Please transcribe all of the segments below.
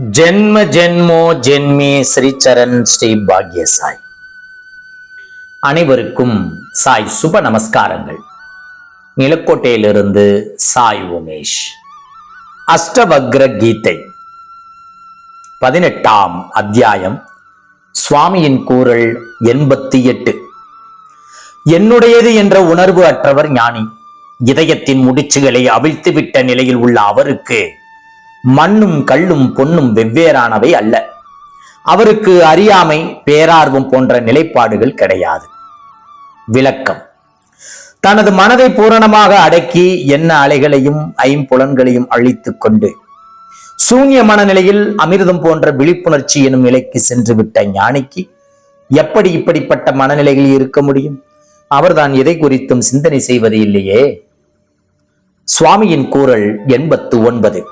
ஜென்ம ஜென்மோ ஜென்மே ஸ்ரீச்சரண் ஸ்ரீ பாக்ய சாய் அனைவருக்கும் சாய் சுப நமஸ்காரங்கள். நிலக்கோட்டையிலிருந்து சாய் உமேஷ். அஷ்டவக்ர கீதை. பதினெட்டாம் அத்தியாயம். சுவாமியின் கூறல் எண்பத்தி எட்டு என்னுடையது என்ற உணர்வு அற்றவர் ஞானி. இதயத்தின் முடிச்சுகளை அவிழ்த்துவிட்ட நிலையில் உள்ள அவருக்கு மண்ணும் கல்லும் பொன்னும் வெவ்வேறானவை அல்ல. அவருக்கு அறியாமை பேரார்வம் போன்ற நிலைப்பாடுகள் கிடையாது. விளக்கம். தனது மனதை பூரணமாக அடக்கி என்ன அலைகளையும் ஐம்புலன்களையும் அழித்துக் கொண்டு சூன்ய மனநிலையில் அமிர்தம் போன்ற விழிப்புணர்ச்சி எனும் நிலைக்கு சென்று விட்ட ஞானிக்கு எப்படி இப்படிப்பட்ட மனநிலையில் இருக்க முடியும்? அவர்தான் எதை குறித்தும் சிந்தனை செய்வது இல்லையே சுவாமியின் கூறல் எண்பத்து ஒன்பது.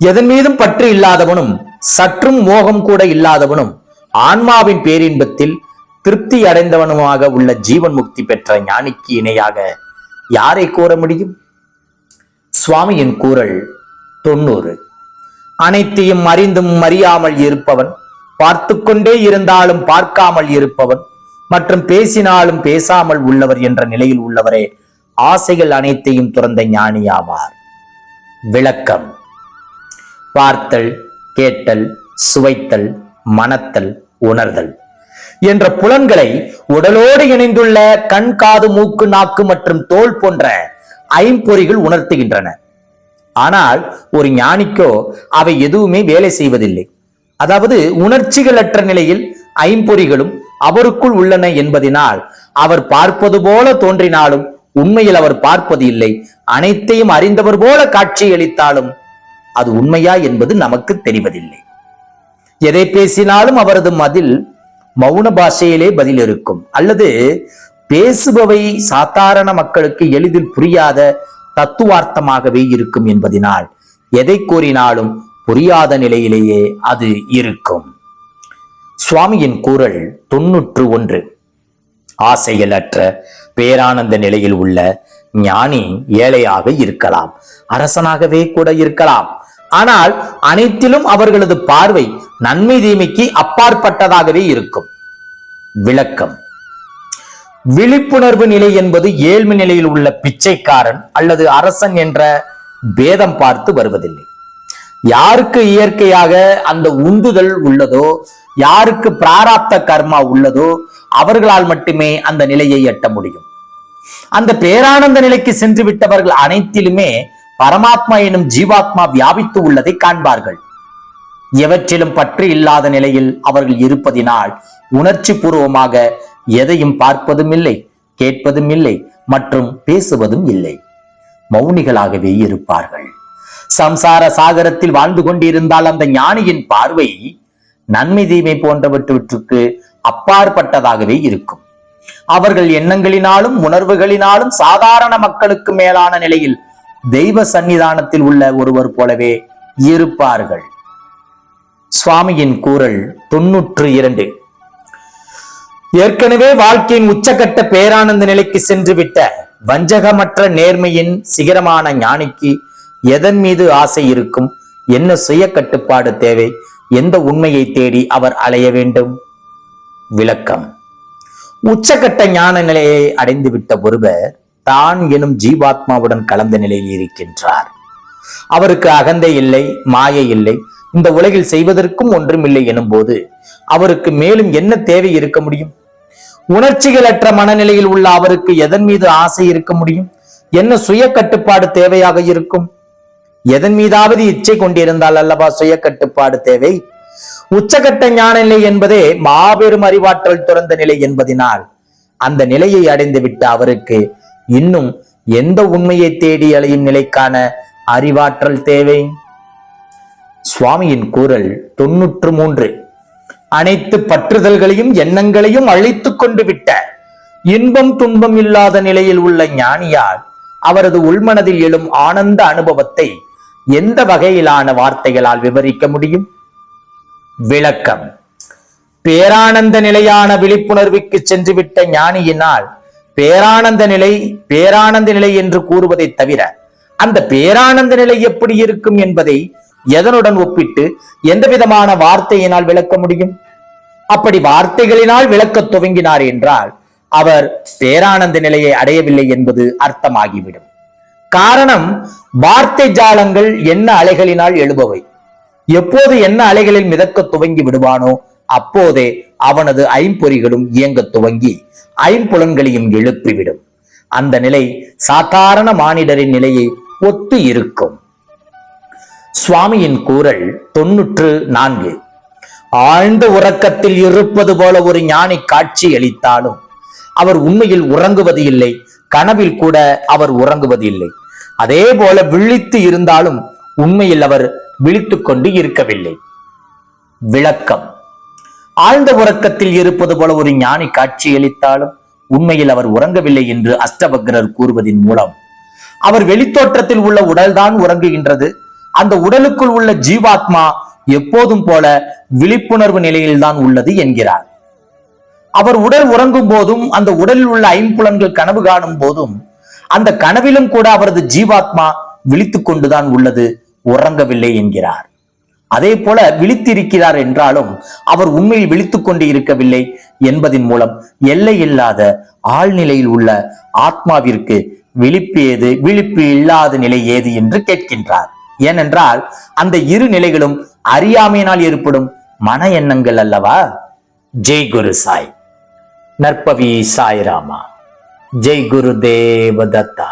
எதன் மீதும் பற்று இல்லாதவனும் சற்றும் மோகம் கூட இல்லாதவனும் ஆன்மாவின் பேரின்பத்தில் திருப்தி அடைந்தவனுமாக உள்ள ஜீவன் முக்தி பெற்ற ஞானிக்கு இணையாக யாரை கூற முடியும்? சுவாமியின் கூறல் தொண்ணூறு. அனைத்தையும் அறிந்தும் அறியாமல் இருப்பவன் பார்த்து கொண்டே இருந்தாலும் பார்க்காமல் இருப்பவன் மற்றும் பேசினாலும் பேசாமல் உள்ளவர் என்ற நிலையில் உள்ளவரே ஆசைகள் அனைத்தையும் துறந்த ஞானியாவார். விளக்கம். பார்த்தல் கேட்டல் சுவைத்தல் மனத்தல் உணர்தல் என்ற புலன்களை உடலோடு இணைந்துள்ள கண் காது மூக்கு நாக்கு மற்றும் தோல் போன்ற ஐம்பொறிகள் உணர்த்துகின்றன. ஆனால் ஒரு ஞானிக்கோ அவை எதுவுமே வேலை செய்வதில்லை. அதாவது உணர்ச்சிகளற்ற நிலையில் ஐம்பொறிகளும் அவருக்குள் உள்ளன என்பதினால் அவர் பார்ப்பது போல தோன்றினாலும் உண்மையில் அவர் பார்ப்பது இல்லை. அனைத்தையும் அறிந்தவர் போல காட்சியளித்தாலும் அது உண்மையா என்பது நமக்கு தெரிவதில்லை. எதை பேசினாலும் அவரது மதில் மௌன பாஷையிலே பதில் இருக்கும் அல்லது பேசுபவை சாதாரண மக்களுக்கு எளிதில் புரியாத தத்துவார்த்தமாகவே இருக்கும் என்பதினால் எதை கூறினாலும் புரியாத நிலையிலேயே அது இருக்கும். சுவாமியின் கூறல் தொன்னூற்று ஒன்று. ஆசைகளற்ற பேரானந்த நிலையில் உள்ள ஞானி ஏழையாக இருக்கலாம். அரசனாகவே கூட இருக்கலாம். ஆனால் அனைத்திலும் அவர்களது பார்வை நன்மை தீமைக்கு அப்பாற்பட்டதாகவே இருக்கும். விளக்கம். விழிப்புணர்வு நிலை என்பது ஏழ்மை நிலையில் உள்ள பிச்சைக்காரன் அல்லது அரசன் என்ற பேதம் பார்த்து வருவதில்லை. யாருக்கு இயற்கையாக அந்த உந்துதல் உள்ளதோ யாருக்கு பிராராப்த கர்மா உள்ளதோ அவர்களால் மட்டுமே அந்த நிலையை எட்ட முடியும். அந்த பேரானந்த நிலைக்கு சென்று விட்டவர்கள் அனைத்திலுமே பரமாத்மா எனும் ஜீவாத்மா வியாபித்து உள்ளதை காண்பார்கள். எவற்றிலும் பற்று இல்லாத நிலையில் அவர்கள் இருப்பதினால் உணர்ச்சி பூர்வமாக எதையும் பார்ப்பதும் இல்லை கேட்பதும் இல்லை மற்றும் பேசுவதும் இல்லை. மௌனிகளாகவே இருப்பார்கள். சம்சார சாகரத்தில் வாழ்ந்து கொண்டிருந்தால் அந்த ஞானியின் பார்வை நன்மை தீமை போன்றவற்றுக்கு அப்பாற்பட்டதாகவே இருக்கும். அவர்கள் எண்ணங்களினாலும் உணர்வுகளினாலும் சாதாரண மக்களுக்கு மேலான நிலையில் தெய்வ சன்னிதானத்தில் உள்ள ஒருவர் போலவே இருப்பார்கள். சுவாமியின் கூறல் தொன்னூற்று இரண்டு. ஏற்கனவே வாழ்க்கையின் உச்சகட்ட பேரானந்த நிலைக்கு சென்று விட்ட வஞ்சகமற்ற நேர்மையின் சிகரமான ஞானிக்கு எதன் மீது ஆசை இருக்கும்? என்ன சுய கட்டுப்பாடு தேவை? எந்த உண்மையை தேடி அவர் அலைய வேண்டும்? விளக்கம். உச்சகட்ட ஞான நிலையை அடைந்துவிட்ட ஒருவர் தான் எனும் ஜீவாத்மாவுடன் கலந்த நிலையில் இருக்கின்றார். அவருக்கு அகந்தை இல்லை மாயை இல்லை. இந்த உலகில் செய்வதற்கும் ஒன்றுமில்லை எனும் போது அவருக்கு மேலும் என்ன தேவை இருக்க முடியும்? உணர்ச்சிகளற்ற மனநிலையில் உள்ள அவருக்கு எதன் மீது ஆசை இருக்க முடியும்? என்ன சுய கட்டுப்பாடு தேவையாக இருக்கும்? எதன் மீதாவது இச்சை கொண்டிருந்தால் அல்லவா சுய கட்டுப்பாடு தேவை? உச்சகட்ட ஞான நிலை என்பதே மாபெரும் அறிவாற்றல் துறந்த நிலை என்பதினால் அந்த நிலையை அடைந்துவிட்டு அவருக்கு இன்னும் எந்த உண்மையை தேடி அலையும் நிலைக்கான அறிவாற்றல் தேவை? சுவாமியின் கூறல் தொன்னூற்று மூன்று. அனைத்து பற்றுதல்களையும் எண்ணங்களையும் அழித்துக் கொண்டு விட்ட இன்பம் துன்பம் இல்லாத நிலையில் உள்ள ஞானியால் அவரது உள்மனதில் எழும் ஆனந்த அனுபவத்தை எந்த வகையிலான வார்த்தைகளால் விவரிக்க முடியும்? விளக்கம். பேரானந்த நிலையான விழிப்புணர்வுக்கு சென்றுவிட்ட ஞானியினால் பேரானந்த நிலை பேரானந்த நிலை என்று கூறுவதை தவிர அந்த பேரானந்த நிலை எப்படி இருக்கும் என்பதை எதனுடன் ஒப்பிட்டு எந்த விதமான வார்த்தையினால் விளக்க முடியும்? அப்படி வார்த்தைகளினால் விளக்கத் துவங்கினார் என்றால் அவர் பேரானந்த நிலையை அடையவில்லை என்பது அர்த்தமாகிவிடும். காரணம் வார்த்தை ஜாலங்கள் என்ன அலைகளினால் எழுபவை. எப்போது என்ன அலைகளில் மிதக்க துவங்கி விடுவானோ அப்போதே அவனது ஐம்பொறிகளும் இயங்கத் துவங்கி ஐம்புலன்களையும் எழுப்பிவிடும். அந்த நிலை சாதாரண மானிடரின் நிலையை ஒத்து இருக்கும். சுவாமியின் கூறல் தொன்னூற்று நான்கு. ஆழ்ந்த உறக்கத்தில் இருப்பது போல ஒரு ஞானி காட்சி அளித்தாலும் அவர் உண்மையில் உறங்குவது இல்லை கனவில் கூட அவர் உறங்குவது இல்லை. அதே போல விழித்து இருந்தாலும் உண்மையில் அவர் விழித்துக் கொண்டு இருக்கவில்லை. விளக்கம். ஆழ்ந்த உறக்கத்தில் இருப்பது போல ஒரு ஞானி காட்சியளித்தாலும் உண்மையில் அவர் உறங்கவில்லை என்று அஷ்டபக்ரர் கூறுவதின் மூலம். அவர் வெளித்தோற்றத்தில் உள்ள உடல்தான் உறங்குகின்றது. அந்த உடலுக்குள் உள்ள ஜீவாத்மா எப்போதும் போல விழிப்புணர்வு நிலையில்தான் உள்ளது என்கிறார். அவர் உடல் உறங்கும் போதும் அந்த உடலில் உள்ள ஐம்புலன்கள் கனவு காணும் போதும் அந்த கனவிலும் கூட அவரது ஜீவாத்மா விழித்துக் கொண்டுதான் உள்ளது உறங்கவில்லை என்கிறார். அதே போல விழித்திருக்கிறார் என்றாலும் அவர் உண்மையில் விழித்துக் கொண்டு இருக்கவில்லை என்பதின் மூலம் எல்லை இல்லாத ஆழ்நிலையில் உள்ள ஆத்மாவிற்கு விழிப்பு ஏது விழிப்பு இல்லாத நிலை ஏது என்று கேட்கின்றார். ஏனென்றால் அந்த இரு நிலைகளும் அறியாமையினால் ஏற்படும் மன எண்ணங்கள் அல்லவா? ஜெய் குரு சாய். நற்பவி சாய்ராமா. ஜெய் குரு தேவதத்தா.